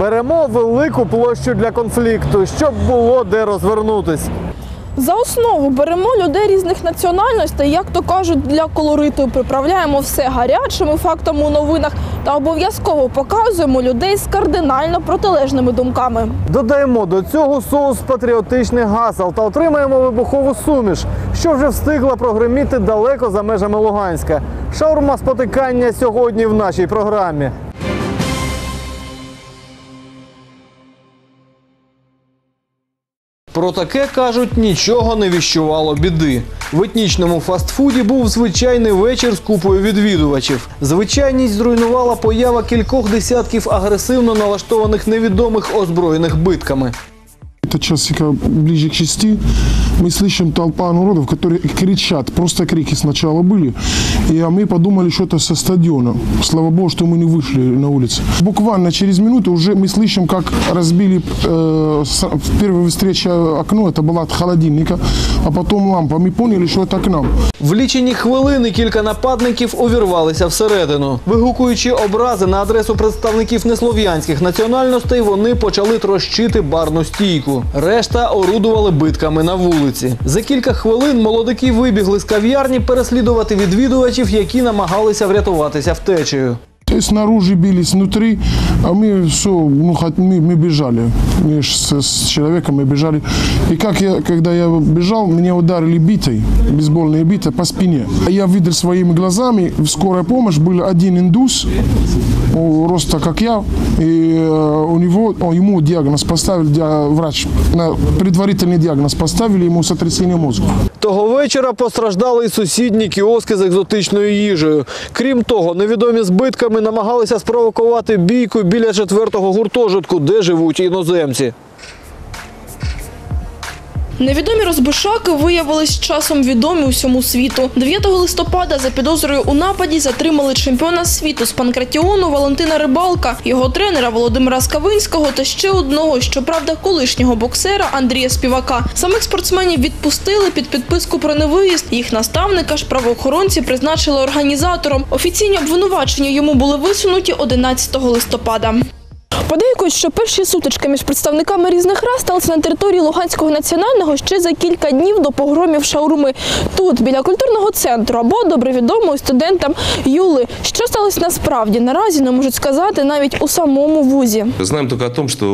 Беремо велику площу для конфлікту, щоб було де розвернутись. За основу беремо людей різних національностей, як то кажуть, для колориту. Приправляємо все гарячими фактами у новинах та обов'язково показуємо людей з кардинально протилежними думками. Додаємо до цього соус патріотичних гасел та отримаємо вибухову суміш, що вже встигла прогреміти далеко за межами Луганська. Шаурма спотикання сьогодні в нашій програмі. Про таке кажуть, нічого не віщувало біди. В етнічному фастфуді був звичайний вечір з купою відвідувачів. Звичайність зруйнувала поява кількох десятків агресивно налаштованих невідомих озброєних битками. Це час, яка ближе к шести Мы слышим толпа народов, которые кричат. Просто крики сначала были. И а мы подумали, что это со стадиона. Слава богу, что мы не вышли на улицу. Буквально через минуту уже мы слышим, как разбили э, с- в первой встрече окно. Это было от холодильника. А потом лампа. Мы поняли, что это к нам. В лічені хвилини кілька нападників увірвалися всередину. Вигукуючи образи на адресу представників неслов'янських національностей, вони почали трощити барну стійку. Решта орудували битками на вулиці. За кілька хвилин молодики вибігли з кав'ярні переслідувати відвідувачів, які намагалися врятуватися втечею. То есть снаружи били, снутри, а мы все, ну, хоть мы, мы бежали. Мы ж с, с человеком мы бежали. И как я, когда я бежал, меня ударили битой, бейсбольной битой по спине. А Я видел своими глазами, в скорой помощь был один индус, у роста как я, и э, у него, ему диагноз поставили, врач, предварительный диагноз поставили ему сотрясение мозга. Того вечора постраждали і сусідні кіоски з екзотичною їжею. Крім того, невідомі збитками намагалися спровокувати бійку біля четвертого гуртожитку, де живуть іноземці. Невідомі розбишаки виявились часом відомі усьому світу. 9 листопада за підозрою у нападі затримали чемпіона світу з панкратіону Валентина Рибалка, його тренера Володимира Скавинського та ще одного, щоправда, колишнього боксера Андрія Співака. Самих спортсменів відпустили під підписку про невиїзд. Їх наставника ж правоохоронці призначили організатором. Офіційні обвинувачення йому були висунуті 11 листопада. Подейкують, що перші сутички між представниками різних рас сталися на території Луганського національного ще за кілька днів до погромів шаурми. Тут, біля культурного центру, або добре відомої студентам Юли. Що сталося насправді, наразі не можуть сказати навіть у самому вузі. Знаем только о том, что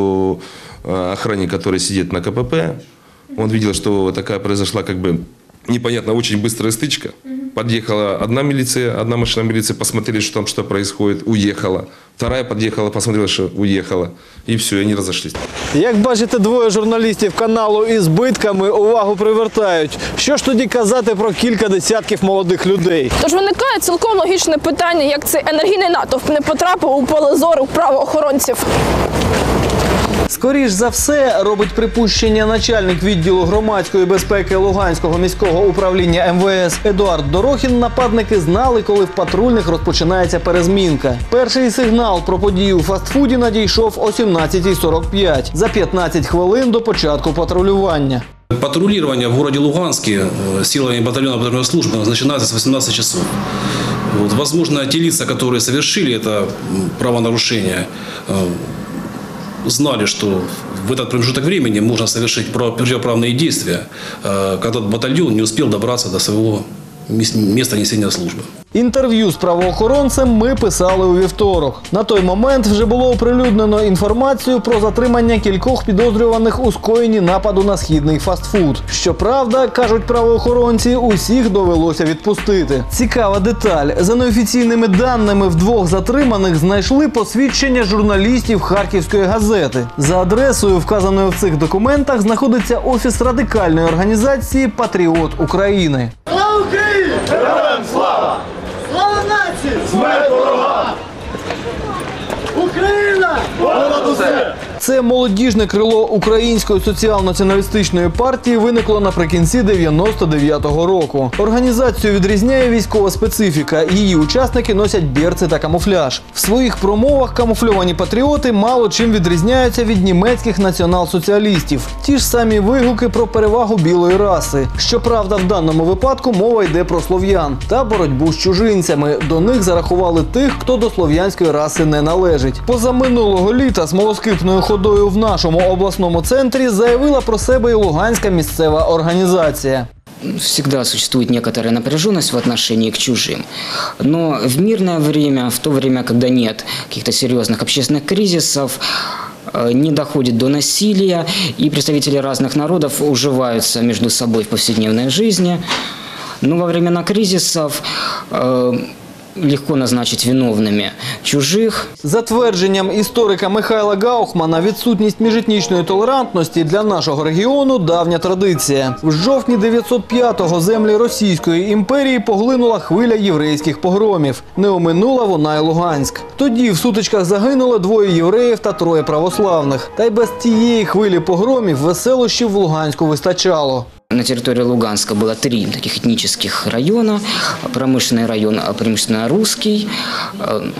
э, охранник, который сидит на КПП, он видел, что такая произошла как бы непонятно, очень быстрая стычка. Подъехала одна милиция, одна машина милиции, посмотрели, что там что происходит, уехала. Вторая подъехала, посмотрела, что уехала. И все, и они разошлись. Як бачите, двоє журналістів каналу із битками увагу привертають. Що ж тоді казати про кілька десятків молодих людей? Тож виникає цілком логічне питання, як цей енергійний натовп не потрапив у поле зору правоохоронців. Скоріш за все, робить припущення начальник відділу громадської безпеки Луганського міського управління МВС Едуард Дорохін. Нападники знали, коли в патрульних розпочинається перезмінка. Перший сигнал про подію у фастфуді надійшов о 17.45 за 15 хвилин до початку патрулювання. Патрулирование в городе Луганске э, силами батальона патрульной службы начинается с 18 часов. Вот, возможно, те лица, которые совершили это м, правонарушение, э, знали, что в этот промежуток времени можно совершить прав- противоправные действия, э, когда батальон не успел добраться до своего мес- места несения службы. Інтерв'ю з правоохоронцем ми писали у вівторок. На той момент вже було оприлюднено інформацію про затримання кількох підозрюваних у скоєнні нападу на східний фастфуд. Щоправда, кажуть правоохоронці, усіх довелося відпустити. Цікава деталь. За неофіційними даними, в двох затриманих знайшли посвідчення журналістів Харківської газети. За адресою, вказаною в цих документах, знаходиться офіс радикальної організації Патріот України. Слава Україні! Героям! Слава Vamos lá, Zé! Це молодіжне крило Української соціал-націоналістичної партії виникло наприкінці 99-го року. Організацію відрізняє військова специфіка. Її учасники носять берці та камуфляж. В своїх промовах камуфльовані патріоти мало чим відрізняються від німецьких націонал-соціалістів. Ті ж самі вигуки про перевагу білої раси. Щоправда, в даному випадку мова йде про слов'ян та боротьбу з чужинцями. До них зарахували тих, хто до слов'янської раси не належить. Позаминулого літа смолоскипною ходою в нашому обласному центрі заявила про себе і Луганська місцева організація. всегда существует некоторая напряженность в отношении к чужим. Но в мирное время, в то время, когда нет каких-то серьезных общественных кризисов, э, не доходит до насилия, и представители разных народов уживаются между собой в повседневной жизни. Но во времена кризисов э, легко назначить виновными чужих, За твердженням історика Михайла Гаухмана, відсутність міжетнічної толерантності для нашого регіону давня традиція. В жовтні 905-го землі Російської імперії поглинула хвиля єврейських погромів. Не оминула вона й Луганськ. Тоді в сутичках загинуло двоє євреїв та троє православних. Та й без тієї хвилі погромів веселощів в Луганську вистачало. На территории Луганска было три таких этнических района. Промышленный район, а преимущественно русский, э,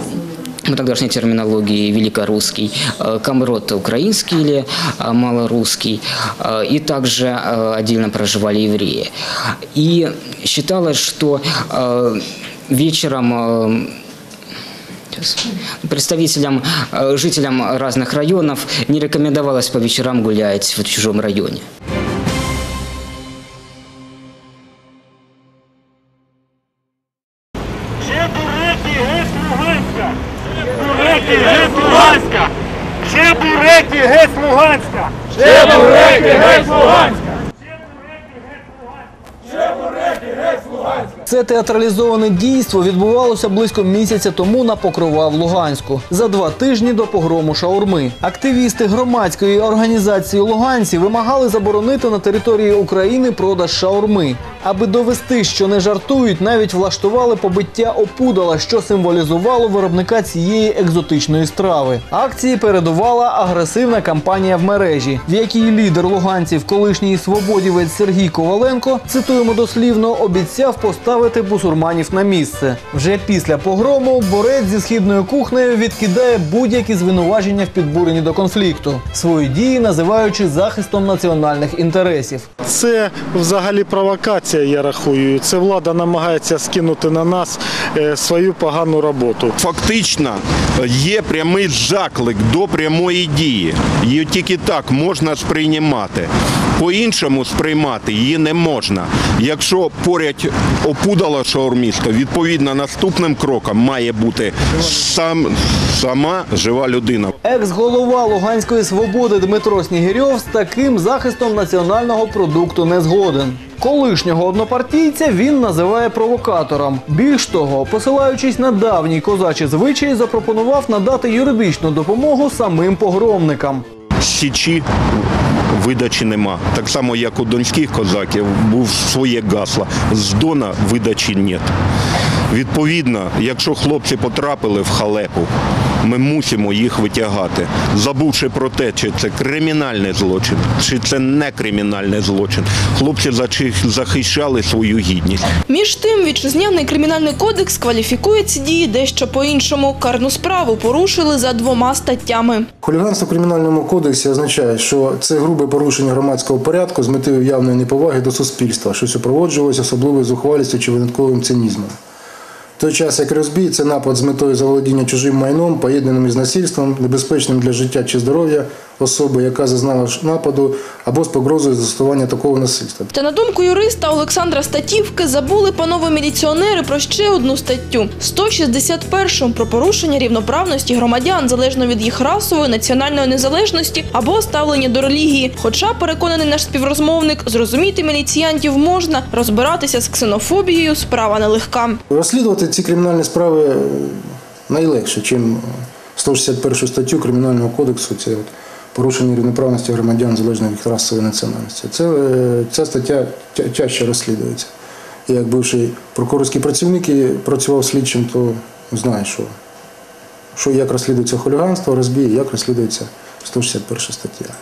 в тогдашней терминологии великорусский, э, Камрот украинский или э, малорусский, э, и также э, отдельно проживали евреи. И считалось, что э, вечером э. Представителям, э, жителям разных районов не рекомендовалось по вечерам гулять в чужом районе. Чебуреки, геть Луганська! Чебуреки, геть Луганська! Чебуреки, геть Луганська! Це театралізоване дійство відбувалося близько місяця тому на Покрова в Луганську за два тижні до погрому шаурми. Активісти громадської організації Луганці вимагали заборонити на території України продаж шаурми. Аби довести, що не жартують, навіть влаштували побиття опудала, що символізувало виробника цієї екзотичної страви. Акції передувала агресивна кампанія в мережі, в якій лідер луганців, колишній свободівець Сергій Коваленко, цитуємо дослівно, обіцяв поставити бусурманів на місце. Вже після погрому борець зі східною кухнею відкидає будь-які звинувачення в підбуренні до конфлікту, свої дії називаючи захистом національних інтересів. Це взагалі провокація, я рахую. Це влада намагається скинути на нас е, свою погану роботу. Фактично є прямий заклик до прямої дії. Її тільки так можна сприймати. По-іншому сприймати її не можна. Якщо поряд опудала шаурміста, відповідно наступним кроком має бути сам, сама жива людина. Екс-голова Луганської свободи Дмитро Снігирьов з таким захистом національного продукту не згоден. Колишнього однопартійця він називає провокатором. Більш того, посилаючись на давній козачий звичай, запропонував надати юридичну допомогу самим погромникам. Січі видачі нема. Так само, як у донських козаків був своє гасло. З Дона видачі нет. Відповідно, якщо хлопці потрапили в халепу, ми мусимо їх витягати, забувши про те, чи це кримінальний злочин, чи це не кримінальний злочин. Хлопці зачи- захищали свою гідність. Між тим, вітчизняний кримінальний кодекс кваліфікує ці дії дещо по-іншому. Карну справу порушили за двома статтями. Хуліганство в кримінальному кодексі означає, що це грубе порушення громадського порядку з метою явної неповаги до суспільства, що супроводжувалося особливою зухвалістю чи винятковим цинізмом. Той час, як розбій, це напад з метою заволодіння чужим майном, поєднаним із насильством, небезпечним для життя чи здоров'я особи, яка зазнала нападу, або з погрозою застосування такого насильства. Та на думку юриста Олександра Статівки, забули панове міліціонери про ще одну статтю 161 про порушення рівноправності громадян залежно від їх расової, національної незалежності або ставлення до релігії. Хоча переконаний наш співрозмовник, зрозуміти міліціянтів можна, розбиратися з ксенофобією справа нелегка. Розслідувати ці кримінальні справи е, найлегше, ніж 161 статтю Кримінального кодексу. Це порушення рівноправності громадян залежно від расової національності. Це, е, ця стаття тя- тяжче розслідується. Я як бивший прокурорський працівник і працював слідчим, то знаю, що, що як розслідується хуліганство, розбій, як розслідується 161 стаття.